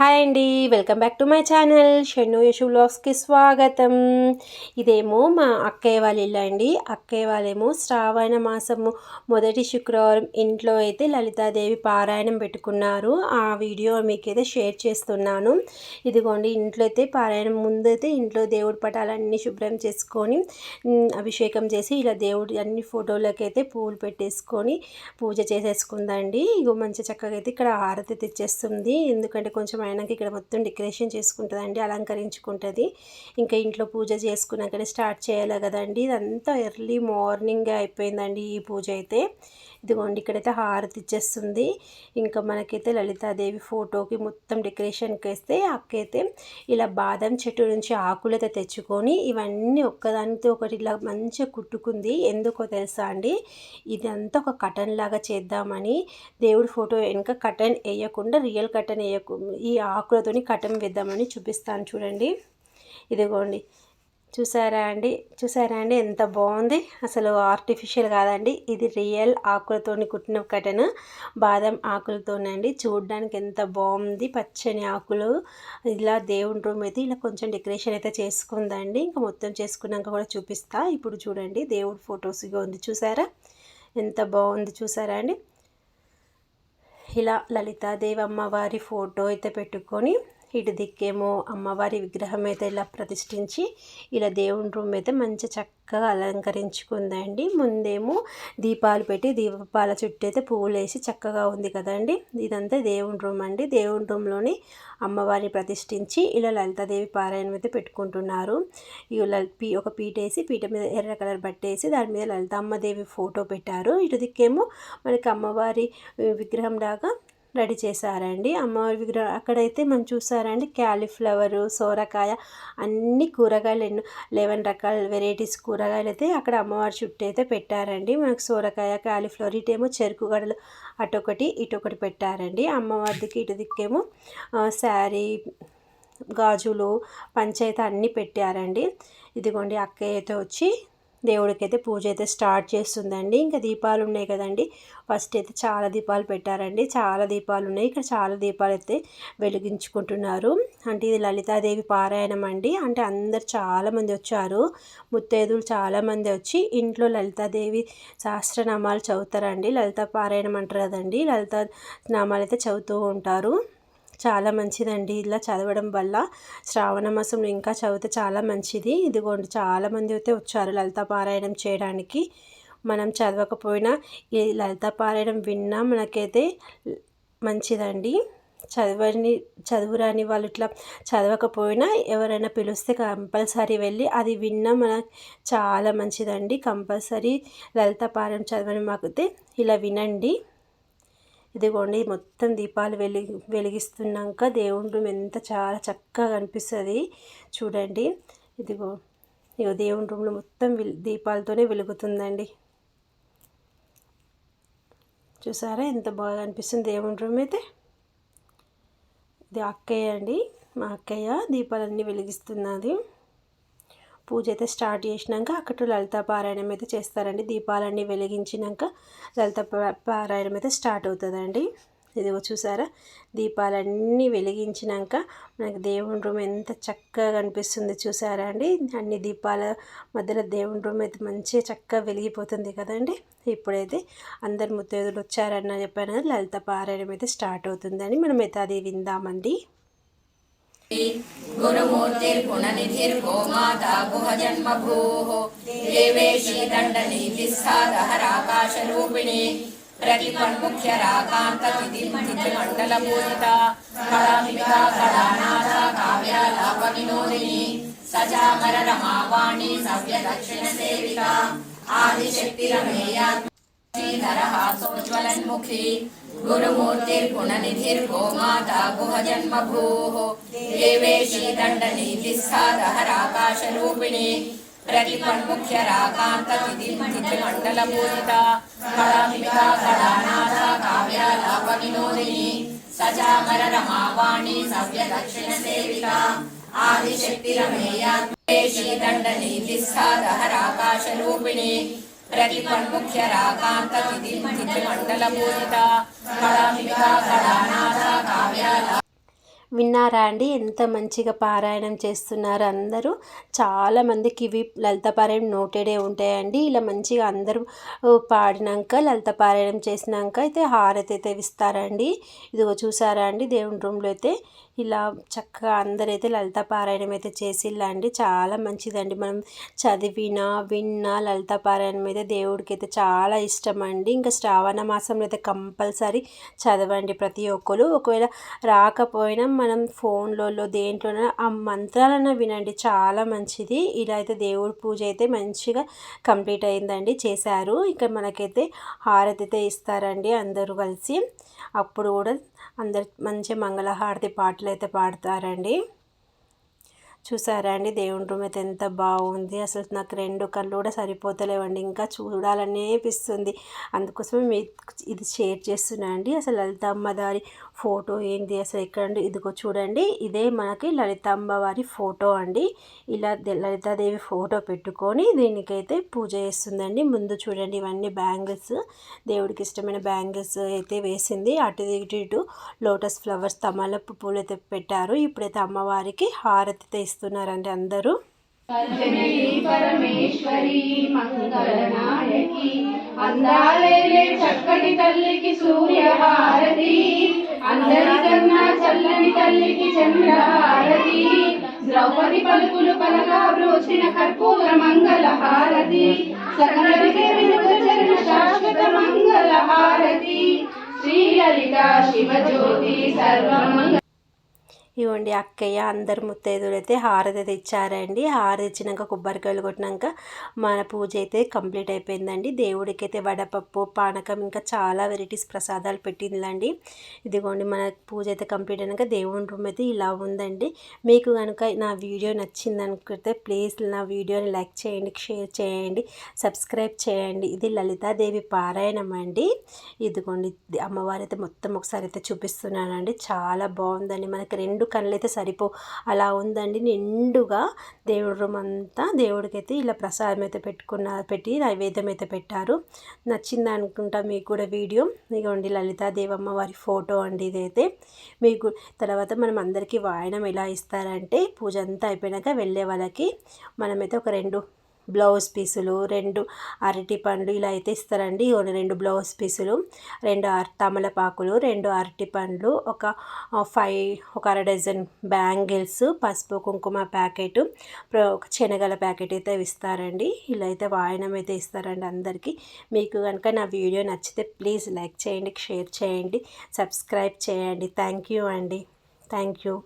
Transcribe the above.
Hi అండి welcome back to my channel. Shennu Yashu బ్లాగ్స్కి స్వాగతం. ఇదేమో మా అక్కయ్య వాళ్ళ ఇల్లు అండి. అక్కయ్య వాళ్ళేమో శ్రావణ మాసము మొదటి శుక్రవారం ఇంట్లో అయితే లలితాదేవి పారాయణం పెట్టుకున్నారు. ఆ వీడియో మీకైతే షేర్ చేస్తున్నాను. ఇదిగోండి ఇంట్లో అయితే పారాయణం ముందైతే ఇంట్లో దేవుడి పటాలన్నీ శుభ్రం చేసుకొని అభిషేకం చేసి ఇలా దేవుడి అన్ని ఫోటోలకైతే పూలు పెట్టేసుకొని పూజ చేసేసుకుందండి. ఇగో మంచి చక్కగా అయితే ఇక్కడ హారతి తెచ్చేస్తుంది. ఎందుకంటే కొంచెం రామాయణంకి ఇక్కడ మొత్తం డెకరేషన్ చేసుకుంటుందండి అలంకరించుకుంటుంది. ఇంకా ఇంట్లో పూజ చేసుకున్నాకనే స్టార్ట్ చేయాలి కదండి. ఇదంతా ఎర్లీ మార్నింగ్ అయిపోయిందండి ఈ పూజ అయితే. ఇదిగోండి ఇక్కడైతే హారతి ఇచ్చేస్తుంది. ఇంకా మనకైతే లలితాదేవి ఫోటోకి మొత్తం డెకరేషన్కి వేస్తే అక్కైతే ఇలా బాదం చెట్టు నుంచి ఆకులైతే తెచ్చుకొని ఇవన్నీ ఒక్కదానితో ఒకటి ఇలా మంచిగా కుట్టుకుంది. ఎందుకో తెలుసా అండి? ఇదంతా ఒక కటన్ లాగా చేద్దామని దేవుడి ఫోటో వెనుక కటన్ వేయకుండా రియల్ కటన్ వేయకు ఈ ఆకులతోని కటన్ వేద్దామని చూపిస్తాను చూడండి. ఇదిగోండి చూసారా అండి? చూసారా అండి? ఎంత బాగుంది. అసలు ఆర్టిఫిషియల్ కాదండి. ఇది రియల్ ఆకులతోని కుట్టిన కటన్. బాదం ఆకులతోనండి చూడడానికి ఎంత బాగుంది. పచ్చని ఆకులు. ఇలా దేవుని రూమ్ అయితే ఇలా కొంచెం డెకరేషన్ అయితే చేసుకుందండి. ఇంకా మొత్తం చేసుకున్నాక కూడా చూపిస్తా. ఇప్పుడు చూడండి. దేవుడి ఫొటోస్గా ఉంది. చూసారా? ఎంత బాగుంది. చూసారా అండి? ఇలా లలితాదేవి అమ్మవారి ఫోటో అయితే పెట్టుకొని ఇటు దిక్కేమో అమ్మవారి విగ్రహం అయితే ఇలా ప్రతిష్ఠించి ఇలా దేవుని రూమ్ అయితే మంచి చక్కగా అలంకరించుకుందండి. ముందేమో దీపాలు పెట్టి దీపాల చుట్టూ అయితే పువ్వులు వేసి చక్కగా ఉంది కదండి. ఇదంతా దేవుని రూమ్ అండి. దేవుని రూమ్లోని అమ్మవారిని ప్రతిష్ఠించి ఇలా లలితాదేవి పారాయణం అయితే పెట్టుకుంటున్నారు. ఇక పీ ఒక పీట వేసి పీట మీద ఎర్ర కలర్ బట్టేసి దాని మీద లలితమ్మదేవి ఫోటో పెట్టారు. ఇటు దిక్కేమో మనకి అమ్మవారి విగ్రహం లాగా రెడీ చేశారండి. అమ్మవారి విగ్రహం అక్కడైతే మనం చూసారండి క్యాలీఫ్లవరు సోరకాయ అన్ని కూరగాయలు ఎన్నో లెవెన్ రకాల వెరైటీస్ కూరగాయలు అయితే అక్కడ అమ్మవారి చుట్టూ అయితే పెట్టారండి. మనకు సోరకాయ క్యాలీఫ్లవర్ ఇటేమో చెరుకు గడలు అటొకటి ఇటొకటి పెట్టారండి. అమ్మవారికి ఇటు దిక్కేమో శారీ గాజులు పంచైతే అన్నీ పెట్టారండి. ఇదిగోండి అక్కయ్య అయితే వచ్చి దేవుడికైతే పూజ అయితే స్టార్ట్ చేస్తుందండి. ఇంకా దీపాలు ఉన్నాయి కదండి. ఫస్ట్ అయితే చాలా దీపాలు పెట్టారండి. చాలా దీపాలు ఉన్నాయి. ఇక్కడ చాలా దీపాలు అయితే వెలిగించుకుంటున్నారు. అంటే ఇది లలితాదేవి పారాయణం అండి. అంటే అందరు చాలామంది వచ్చారు. ముత్తైదులు చాలామంది వచ్చి ఇంట్లో లలితాదేవి సహస్రనామాలు చదువుతారండి. లలిత పారాయణం అంటారు కదండి. లలిత నామాలు అయితే చదువుతూ ఉంటారు. చాలా మంచిదండి. ఇలా చదవడం వల్ల శ్రావణ మాసంలో ఇంకా చదివితే చాలా మంచిది. ఇదిగోండి చాలామంది అయితే వచ్చారు లలిత పారాయణం చేయడానికి. మనం చదవకపోయినా ఈ లలిత పారాయణం విన్నా మనకైతే మంచిదండి. చదవని చదువురాని వాళ్ళు ఇట్లా చదవకపోయినా ఎవరైనా పిలిస్తే కంపల్సరీ వెళ్ళి అది విన్నా మన చాలా మంచిదండి. కంపల్సరీ లలిత పారాయణం చదవని మాకైతే ఇలా వినండి. ఇదిగోండి మొత్తం దీపాలు వెలిగి వెలిగిస్తున్నాక దేవుడి రూమ్ ఎంత చాలా చక్కగా కనిపిస్తుంది చూడండి ఇదిగో ఇగో దేవుని రూమ్లో మొత్తం దీపాలతోనే వెలుగుతుందండి. చూసారా ఎంత బాగా అనిపిస్తుంది దేవుని రూమ్ అయితే. ఇది అక్కయ్య అండి మా అక్కయ్య దీపాలన్నీ వెలిగిస్తున్నది పూజ అయితే స్టార్ట్ చేసినాక అక్కడ లలిత పారాయణం అయితే చేస్తారండి. దీపాలన్నీ వెలిగించినాక లలిత పారాయణం అయితే స్టార్ట్ అవుతుందండి. ఇదిగో చూసారా? దీపాలన్నీ వెలిగించినాక మనకి దేవుని రూమ్ ఎంత చక్కగా కనిపిస్తుంది చూసారా అండి? అన్ని దీపాల మధ్యలో దేవుని రూమ్ అయితే మంచిగా చక్కగా వెలిగిపోతుంది కదండి. ఇప్పుడైతే అందరు ముత్తైదులు వచ్చారన్న చెప్పాను లలిత పారాయణం అయితే స్టార్ట్ అవుతుందని మనం అయితే అది విందామండి गोमाता गुहजन्मभूः देवेशी दण्डनीतिस्सादहराकाशरूपिणी प्रतिपन्मुख्यराकान्तमण्डलपूजिता कलामिका कलानाथा काव्यालापविनोदिनी सजामररमावाणी सव्यदक्षिणसेविका आदिशक्तिरमेया श्रीधरः सोज्ज्वलन्मुखी माता गुहजन्मभूः देवेशी दण्डनीतिस्सादहराकाशरूपिणी प्रतिपन्मुख्यराकान्ततिथिमण्डलपूजिता कलामिका कलानाथा काव्यालापविनोदिनी सजामररमावाणी सव्यदक्षिणसेविता आदिशक्तिरमेयात्मेशी दण्डनीतिस्सादहराकाशरूपिणी విన్నారా అండి? ఎంత మంచిగా పారాయణం చేస్తున్నారు అందరూ. చాలామందికి ఇవి లలితపారాయణ నోటెడే ఉంటాయండి. ఇలా మంచిగా అందరూ పాడినాక లలితపారాయణం చేసినాక అయితే హారతి అయితే ఇస్తారండి. ఇదిగో చూసారా అండి? దేవుని రూమ్లో అయితే ఇలా చక్కగా అందరైతే లలిత పారాయణం అయితే చేసిల్లండి. చాలా మంచిదండి. మనం చదివినా విన్నా లలిత పారాయణం అయితే దేవుడికి అయితే చాలా ఇష్టం అండి ఇంకా శ్రావణ మాసంలో అయితే కంపల్సరీ చదవండి ప్రతి ఒక్కరు. ఒకవేళ రాకపోయినా మనం ఫోన్లలో దేంట్లోనైనా ఆ మంత్రాలన్నా వినండి. చాలా మంచిది. ఇలా అయితే దేవుడి పూజ అయితే మంచిగా కంప్లీట్ అయిందండి. చేశారు. ఇంకా మనకైతే హారతి అయితే ఇస్తారండి అందరూ కలిసి. అప్పుడు కూడా అందరు మంచి మంగళహారతి పాటలు అయితే పాడతారండి. చూసారా అండి? దేవుని రూమ్ అయితే ఎంత బాగుంది. అసలు నాకు రెండు కళ్ళు కూడా సరిపోతలేవండి. ఇంకా చూడాలనే అనిపిస్తుంది. అందుకోసమే మీ ఇది షేర్ చేస్తున్నా అండి. అసలు లలితమ్మ దారి ఫోటో ఏంది? అసలు ఎక్కడండి ఇదిగో చూడండి. ఇదే మనకి లలిత వారి ఫోటో అండి. ఇలా లలితాదేవి ఫోటో పెట్టుకొని దీనికైతే పూజ చేస్తుందండి. ముందు చూడండి ఇవన్నీ బ్యాంగిల్స్. దేవుడికి ఇష్టమైన బ్యాంగిల్స్ అయితే వేసింది. అటు ఇటు ఇటు లోటస్ ఫ్లవర్స్ తమలపు పూలు అయితే పెట్టారు. ఇప్పుడైతే అమ్మవారికి హారతి ఇస్తున్నారండి అందరూ. చక్కటి తల్లికి సూర్యహారతి అందరికన్నా చల్లని తల్లికి చంద్రహారతి ద్రౌపది పలుకులు పలగా బ్రోచిన కర్పూర మంగళ హారతి సకలవికే చరణ శాశ్వత మంగళ హారతి శ్రీలలిత శివజ్యోతి సర్వమంగళ ఇవ్వండి అక్కయ్య అందరు ముత్తైదులు అయితే హారతి తెచ్చారండి. హారతి ఇచ్చినాక కొబ్బరికాయలు కొట్టినాక మన పూజ అయితే కంప్లీట్ అయిపోయిందండి. దేవుడికి అయితే వడపప్పు పానకం ఇంకా చాలా వెరైటీస్ ప్రసాదాలు పెట్టిందండి ఇదిగోండి మన పూజ అయితే కంప్లీట్ అయినాక దేవుని రూమ్ అయితే ఇలా ఉందండి. మీకు కనుక నా వీడియో నచ్చింది అనుకుంటే ప్లీజ్ నా వీడియోని లైక్ చేయండి షేర్ చేయండి సబ్స్క్రైబ్ చేయండి. ఇది లలితాదేవి పారాయణం అండి. ఇదిగోండి అమ్మవారి అయితే మొత్తం ఒకసారి అయితే చూపిస్తున్నానండి. చాలా బాగుందండి. మనకి రెండు కళ్ళు అయితే సరిపో అలా ఉందండి. నిండుగా దేవుడి రూమ్ అంతా దేవుడికైతే ఇలా ప్రసాదం అయితే పెట్టుకున్నారు పెట్టి నైవేద్యం అయితే పెట్టారు. నచ్చింది అనుకుంటా మీకు కూడా వీడియో. ఇదిగోండి లలితాదేవమ్మ వారి ఫోటో అండి ఇదైతే. మీకు తర్వాత మనం అందరికీ వాయనం ఎలా ఇస్తారంటే పూజ అంతా అయిపోయినాక వెళ్ళే వాళ్ళకి మనమైతే ఒక రెండు బ్లౌజ్ పీసులు రెండు అరటి పండ్లు ఇలా అయితే ఇస్తారండి. రెండు బ్లౌజ్ పీసులు రెండు తమలపాకులు రెండు అరటి పండ్లు ఒక ఫైవ్ ఒక అర డజన్ బ్యాంగిల్స్ పసుపు కుంకుమ ప్యాకెట్ ఒక శనగల ప్యాకెట్ అయితే ఇస్తారండి. ఇలా అయితే వాయనం అయితే ఇస్తారండి అందరికీ. మీకు కనుక నా వీడియో నచ్చితే ప్లీజ్ లైక్ చేయండి షేర్ చేయండి సబ్స్క్రైబ్ చేయండి. థ్యాంక్ యూ అండి. Thank you.